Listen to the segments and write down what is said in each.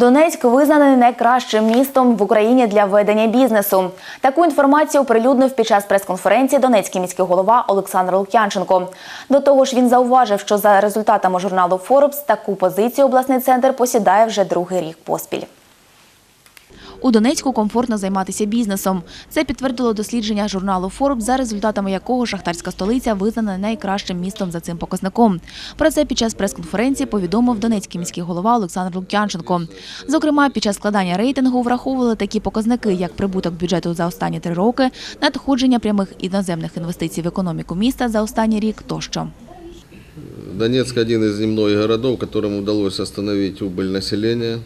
Донецьк визнаний найкращим містом в Україні для ведення бізнесу. Таку інформацію оприлюднив під час прес-конференції Донецький міський голова Олександр Лук'янченко. До того ж, він зауважив, що за результатами журналу Forbes таку позицію обласний центр посідає вже другий рік поспіль. У Донецьку комфортно займатися бізнесом. Це підтвердило дослідження журналу Forbes, за результатами якого шахтарська столиця визнана найкращим містом за цим показником. Про це під час прес-конференції повідомив Донецький міський голова Олександр Лук'янченко. Зокрема, під час складання рейтингу враховували такі показники, як прибуток бюджету за останні три роки, надходження прямих іноземних інвестицій в економіку міста за останній рік тощо. Донецк один из немногих городов, которым удалось остановить убыль населения.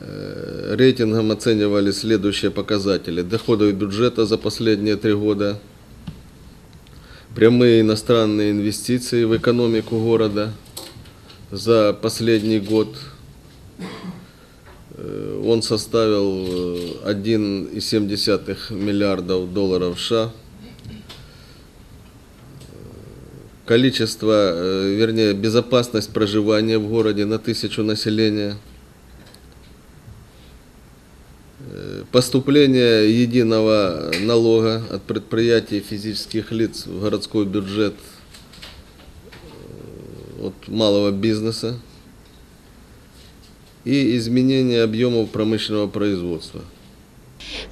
Э, Рейтингом оценивали следующие показатели. Доходы бюджета за последние три года, прямые иностранные инвестиции в экономику города за последний год. Э, Он составил э, 1,7 миллиардов долларов США. количество, э, вернее, безопасность проживания в городе на тысячу населения, Э, поступление единого налога от предприятий физических лиц в городской бюджет э, от малого бизнеса и изменение объемов промышленного производства.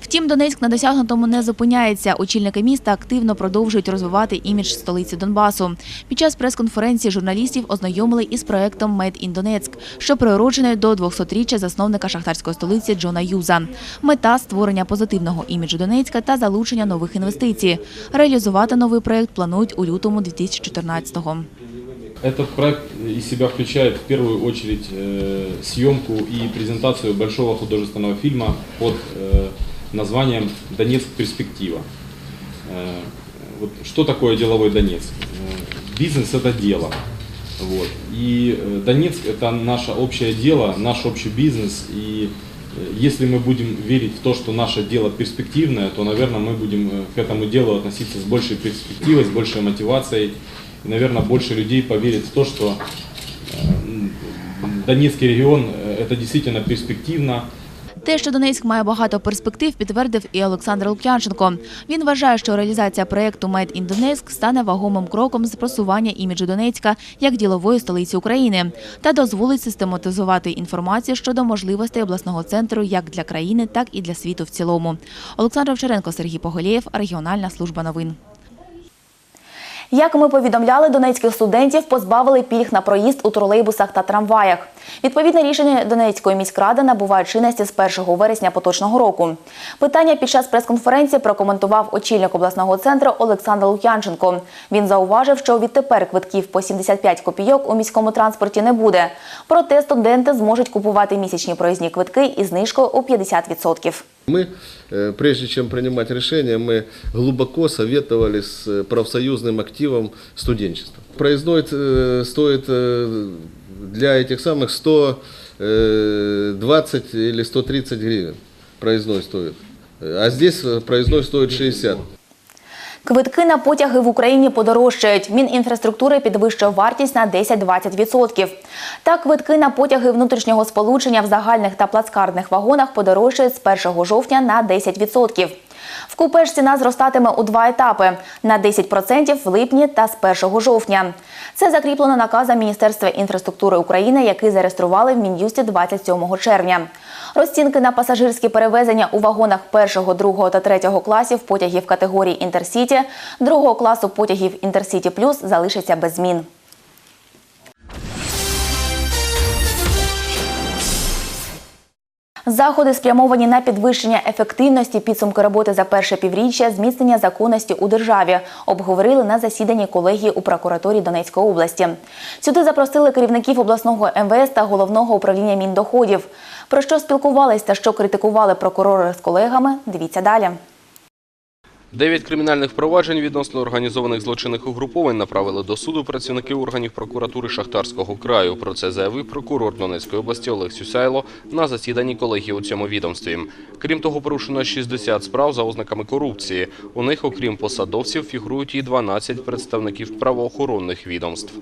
Втім, Донецьк на досягнутому не зупиняється. Очільники міста активно продовжують розвивати імідж столиці Донбасу. Під час прес-конференції журналістів ознайомили із проектом «Made in Donetsk», що приурочений до 200-річчя засновника шахтарської столиці Джона Юза. Мета створення позитивного іміджу Донецька та залучення нових інвестицій. Реалізувати новий проект планують у лютому 2014-го. Этот проект из себя включает в первую очередь э, съемку и презентацию большого художественного фильма под э, названием «Донецк. Перспектива». Э, вот что такое деловой Донецк? Э, Бизнес – это дело. Вот. И э, Донецк – это наше общее дело, наш общий бизнес. И если мы будем верить в то, что наше дело перспективное, то, наверное, мы будем к этому делу относиться с большей перспективой, с большей мотивацией. И, наверное, больше людей поверит в то, что Донецкий регион это действительно перспективно, Те, що Донецьк має багато перспектив, підтвердив і Олександр Лук'янченко. Він вважає, що реалізація проєкту «Made in Donetsk» стане вагомим кроком з просування іміджу Донецька як ділової столиці України та дозволить систематизувати інформацію щодо можливостей обласного центру як для країни, так і для світу в цілому. Олександр Овчаренко, Сергій Поголєєв, регіональна служба новин. Як ми повідомляли, донецьких студентів позбавили пільг на проїзд у тролейбусах та трамваях. Відповідне рішення Донецької міськради набуває чинності з 1 вересня поточного року. Питання під час прес-конференції прокоментував очільник обласного центру Олександр Лук'янченко. Він зауважив, що відтепер квитків по 75 копійок у міському транспорті не буде. Проте студенти зможуть купувати місячні проїзні квитки із знижкою у 50%. Мы, э, прежде чем принимать решение, мы глубоко советовали с э, профсоюзным активом студенчества. Проездной э, стоит э, для этих самых 120 или 130 гривен. Проездной стоит. Э, А здесь э, проездной стоит 60. Квитки на потяги в Україні подорожчають. Мінінфраструктури підвищує вартість на 10-20%. Так, квитки на потяги внутрішнього сполучення в загальних та плацкартних вагонах подорожчають з 1 жовтня на 10%. В купе ж ціна зростатиме у два етапи – на 10% в липні та з 1 жовтня. Це закріплено наказом Міністерства інфраструктури України, який зареєстрували в Мін'юсті 27 червня. Розцінки на пасажирські перевезення у вагонах першого, другого та третього класів потягів категорії Інтерсіті, другого класу потягів Інтерсіті Плюс залишаться без змін. Заходи спрямовані на підвищення ефективності підсумки роботи за перше півріччя, зміцнення законності у державі, обговорили на засіданні колегії у прокуратурі Донецької області. Сюди запросили керівників обласного МВС та головного управління міндоходів. Про що спілкувались та що критикували прокурори з колегами? Дивіться далі. Дев'ять кримінальних проваджень відносно організованих злочинних угруповань направили до суду працівники органів прокуратури Шахтарського краю. Про це заявив прокурор Донецької області Олег Сюсайло на засіданні колегії у цьому відомстві. Крім того, порушено 60 справ за ознаками корупції. У них, окрім посадовців, фігурують і 12 представників правоохоронних відомств.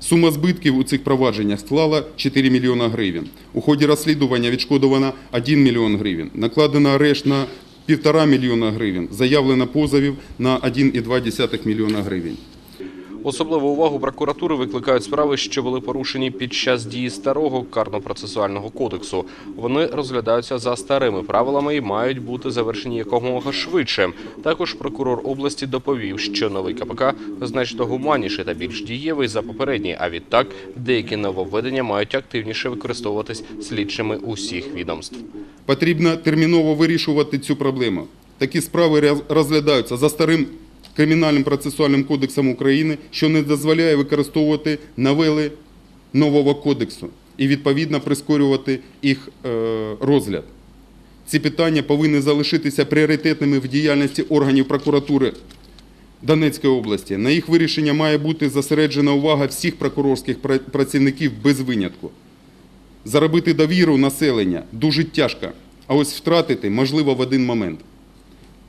Сума збитків у цих провадженнях склала 4 мільйона гривень. У ході розслідування відшкодовано 1 мільйон гривень. Накладено арешт на 1,5 мільйона гривень. Заявлено позовів на 1,2 мільйона гривень. Особливу увагу прокуратури викликають справи, що були порушені під час дії старого карно-процесуального кодексу. Вони розглядаються за старими правилами і мають бути завершені якомога швидше. Також прокурор області доповів, що новий КПК значно гуманніший та більш дієвий за попередній. А відтак деякі нововведення мають активніше використовуватись слідчими усіх відомств. Потрібно терміново вирішувати цю проблему. Такі справи роз- розглядаються за старим Кримінальним процесуальним кодексом України, що не дозволяє використовувати новели нового кодексу і відповідно прискорювати їх е, розгляд. Ці питання повинні залишитися пріоритетними в діяльності органів прокуратури Донецької області. На їх вирішення має бути зосереджена увага всіх прокурорських працівників без винятку. Заробити довіру населення дуже тяжко, а ось втратити можливо в один момент.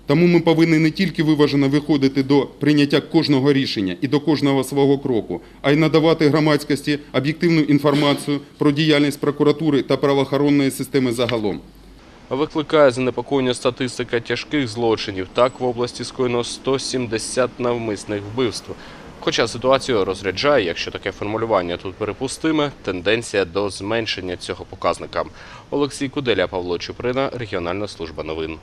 Тому ми повинні не тільки виважено виходити до прийняття кожного рішення і до кожного свого кроку, а й надавати громадськості об'єктивну інформацію про діяльність прокуратури та правоохоронної системи загалом. Викликає занепокоєння статистика тяжких злочинів. Так в області скоєно 170 навмисних вбивств. Хоча ситуацію розряджає, якщо таке формулювання тут перепустиме, тенденція до зменшення цього показника. Олексій Куделя, Павло Чуприна, Регіональна служба новин.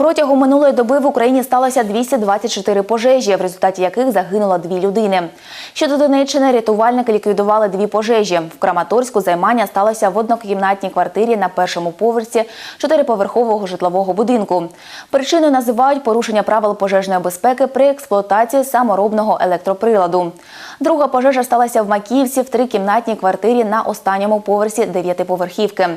Протягом минулої доби в Україні сталося 224 пожежі, в результаті яких загинуло дві людини. Щодо Донеччини, рятувальники ліквідували дві пожежі. В Краматорську займання сталося в однокімнатній квартирі на першому поверсі чотириповерхового житлового будинку. Причиною називають порушення правил пожежної безпеки при експлуатації саморобного електроприладу. Друга пожежа сталася в Макіївці в трикімнатній квартирі на останньому поверсі дев'ятиповерхівки.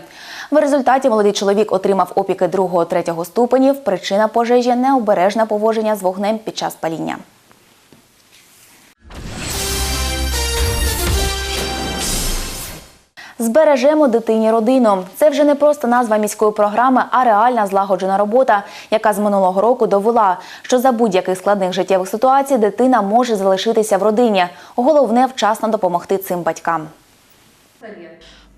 В результаті молодий чоловік отримав опіки другого-третього ступенів. Причина пожежі необережне поводження з вогнем під час паління. Збережемо дитині родину. Це вже не просто назва міської програми, а реальна злагоджена робота, яка з минулого року довела, що за будь-яких складних життєвих ситуацій дитина може залишитися в родині. Головне вчасно допомогти цим батькам.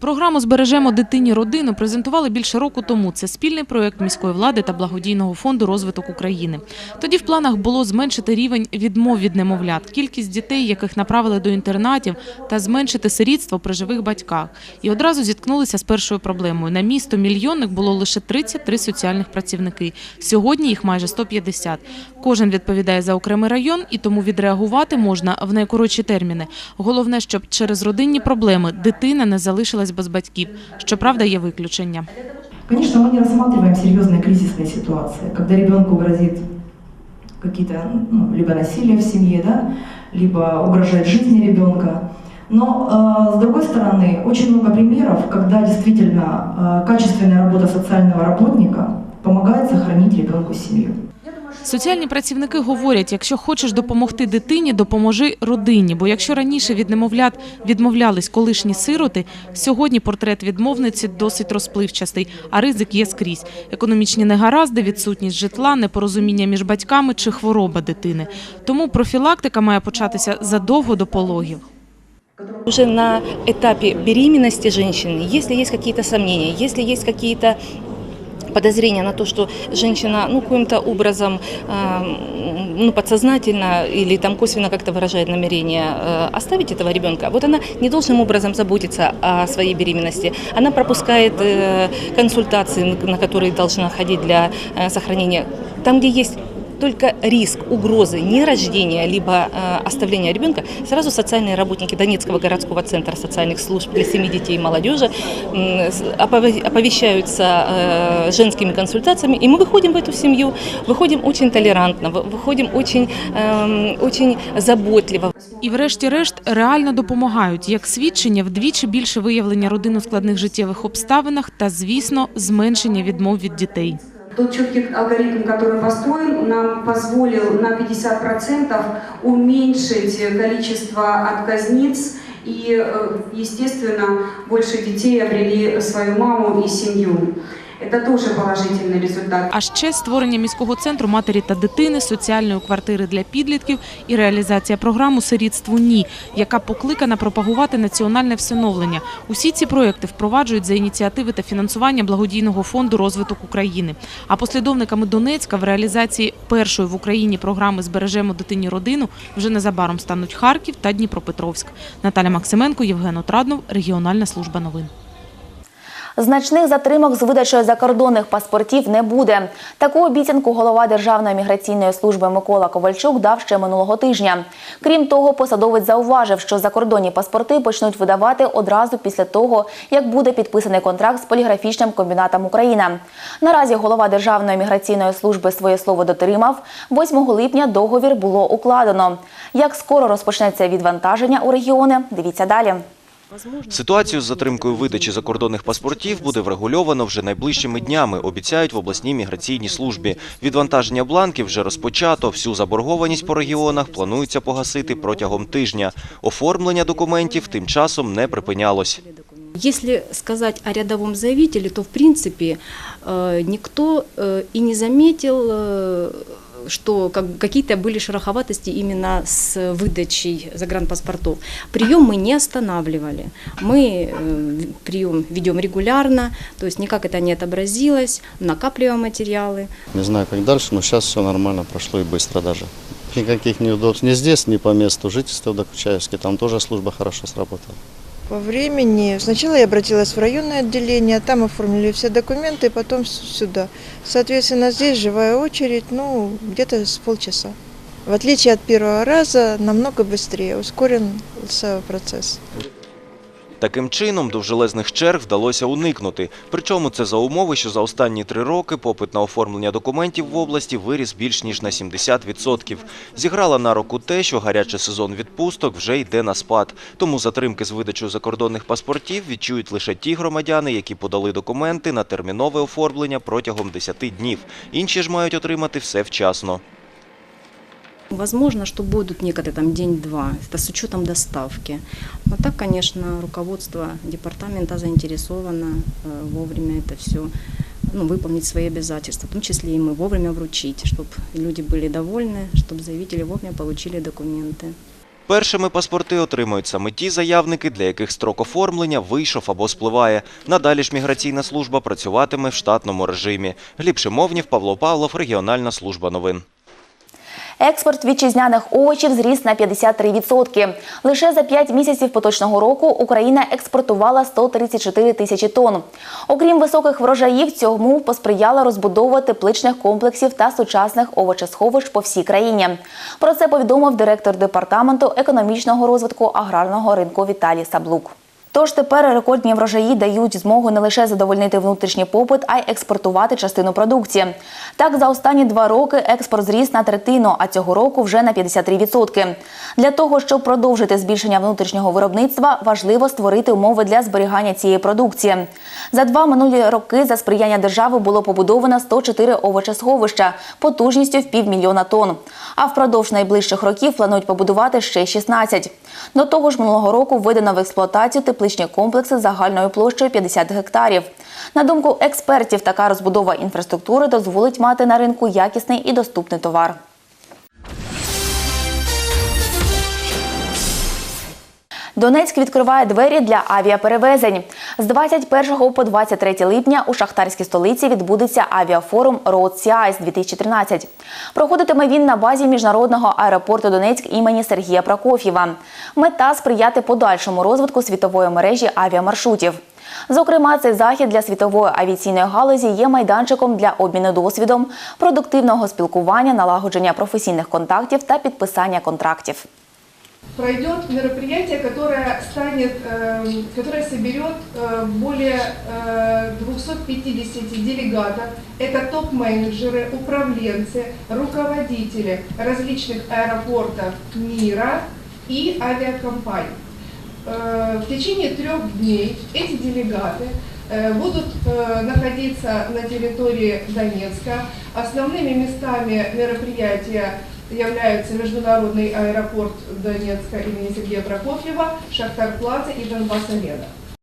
Програму Збережемо дитині родину презентували більше року тому. Це спільний проект міської влади та благодійного фонду розвиток України. Тоді в планах було зменшити рівень відмов від немовлят, кількість дітей, яких направили до інтернатів, та зменшити сирітство при живих батьках. І одразу зіткнулися з першою проблемою. На місто мільйонник було лише 33 соціальних працівники. Сьогодні їх майже 150. Кожен відповідає за окремий район, і тому відреагувати можна в найкоротші терміни. Головне, щоб через родинні проблеми дитина не залишилась без батьків. Щоправда, є виключення. Конечно, мы не рассматриваем серьезные кризисные ситуации, когда ребенку грозит какие-то, ну, либо насилие в семье, да, либо угрожает жизни ребенка. Но, э, с другой стороны, очень много примеров, когда действительно э, качественная работа социального работника помогает сохранить ребенку семью. Соціальні працівники говорять, якщо хочеш допомогти дитині, допоможи родині. Бо якщо раніше від немовлят відмовлялись колишні сироти, сьогодні портрет відмовниці досить розпливчастий, а ризик є скрізь. Економічні негаразди, відсутність житла, непорозуміння між батьками чи хвороба дитини. Тому профілактика має початися задовго до пологів. Уже на этапе беременности женщины, если есть какие-то сомнения, если есть какие-то подозрения на то, что женщина ну, каким-то образом э, ну, подсознательно или там косвенно как-то выражает намерение э, оставить этого ребенка, вот она не должным образом заботиться о своей беременности. Она пропускает э, консультации, на которые должна ходить для э, сохранения. Там, где есть только риск угрозы нерождения либо э, оставления ребенка, сразу социальные работники Донецкого городского центра социальных служб для семьи, детей и молодежи м, с- опове- оповещаются э, женскими консультациями, и мы выходим в эту семью, выходим очень толерантно, вы- выходим очень, эм, очень заботливо. І, врешті-решт, реально допомагають як свідчення вдвічі більше виявлення родин у складних життєвих обставинах та, звісно, зменшення відмов від дітей. Тот четкий алгоритм, который построен, нам позволил на 50% уменьшить количество отказниц и, э, естественно, больше детей обрели свою маму и семью. Это тоже положительный результат. А ще створення міського центру матері та дитини, соціальної квартири для підлітків і реалізація програми «Сирітству ні», яка покликана пропагувати національне всиновлення. Усі ці проекти впроваджують за ініціативи та фінансування благодійного фонду розвиток України. А послідовниками Донецька в реалізації першої в Україні програми Збережемо дитині родину вже незабаром стануть Харків та Дніпропетровськ. Наталя Максименко, Євген Отраднов, регіональна служба новин. Значних затримок з видачею закордонних паспортів не буде. Таку обіцянку голова Державної міграційної служби Микола Ковальчук дав ще минулого тижня. Крім того, посадовець зауважив, що закордонні паспорти почнуть видавати одразу після того, як буде підписаний контракт з поліграфічним комбінатом Україна. Наразі голова Державної міграційної служби своє слово дотримав. 8 липня договір було укладено. Як скоро розпочнеться відвантаження у регіони? Дивіться далі. Ситуацію з затримкою видачі закордонних паспортів буде врегульовано вже найближчими днями, обіцяють в обласній міграційній службі. Відвантаження бланків вже розпочато. Всю заборгованість по регіонах планується погасити протягом тижня. Оформлення документів тим часом не припинялось. Если сказать о рядовом заявителе, то в принципе э, никто э, и не заметил, э, что как- какие-то были шероховатости именно с выдачей загранпаспортов. Прием мы не останавливали. Мы э, прием ведем регулярно, то есть никак это не отобразилось, накапливаем материалы. Не знаю, как дальше, но сейчас все нормально прошло и быстро даже. Никаких неудобств ни здесь, ни по месту жительства в Докучаевске. Там тоже служба хорошо сработала. По времени сначала я обратилась в районное отделение, там оформили все документы, потом сюда. Соответственно, здесь живая очередь, ну, где-то с полчаса. В отличие от первого раза, намного быстрее, ускорился процесс. Таким чином, довжелезних черг вдалося уникнути. Причому це за умови, що за останні три роки попит на оформлення документів в області виріс більш ніж на 70%. Зіграла на руку те, що гарячий сезон відпусток вже йде на спад. Тому затримки з видачею закордонних паспортів відчують лише ті громадяни, які подали документи на термінове оформлення протягом 10 днів. Інші ж мають отримати все вчасно. Возможно, что будут некоторые там день-два, это с учетом доставки. Но так, конечно, руководство департамента заинтересовано э, вовремя это все ну, выполнить свои обязательства, в том числе и мы вовремя вручить, чтобы люди были довольны, чтобы заявители вовремя получили документы. Першими паспорти отримують саме ті заявники, для яких строк оформлення вийшов або спливає. Надалі ж міграційна служба працюватиме в штатному режимі. Гліб Шимовнів, Павло Павлов, регіональна служба новин. Експорт вітчизняних овочів зріс на 53%. Лише за 5 місяців поточного року Україна експортувала 134 тисячі тонн. Окрім високих врожаїв, цьому посприяла розбудова тепличних комплексів та сучасних овочесховищ по всій країні. Про це повідомив директор департаменту економічного розвитку аграрного ринку Віталій Саблук. Тож тепер рекордні врожаї дають змогу не лише задовольнити внутрішній попит, а й експортувати частину продукції. Так, за останні два роки експорт зріс на третину, а цього року вже на 53%. Для того, щоб продовжити збільшення внутрішнього виробництва, важливо створити умови для зберігання цієї продукції. За два минулі роки за сприяння держави було побудовано 104 овочесховища потужністю в півмільйона тонн. А впродовж найближчих років планують побудувати ще 16. До того ж, минулого року введено в експлуатацію тепличні комплекси загальною площею 50 гектарів. На думку експертів, така розбудова інфраструктури дозволить мати на ринку якісний і доступний товар. Донецьк відкриває двері для авіаперевезень. З 21 по 23 липня у шахтарській столиці відбудеться авіафорум CIS 2013. Проходитиме він на базі міжнародного аеропорту Донецьк імені Сергія Прокоф'єва. Мета сприяти подальшому розвитку світової мережі авіамаршрутів. Зокрема, цей захід для світової авіаційної галузі є майданчиком для обміну досвідом, продуктивного спілкування, налагодження професійних контактів та підписання контрактів. Пройдет мероприятие, которое станет, эм, которое соберет э, более э, 250 делегатов. Это топ-менеджеры, управленцы, руководители различных аэропортов мира и авиакомпаний. Э, В течение трех дней эти делегаты э, будут э, находиться на территории Донецка. Основными местами мероприятия являются Международный аэропорт Донецка имени Сергея Прокофьева, Шахтар Плаза и Донбасс-Арена.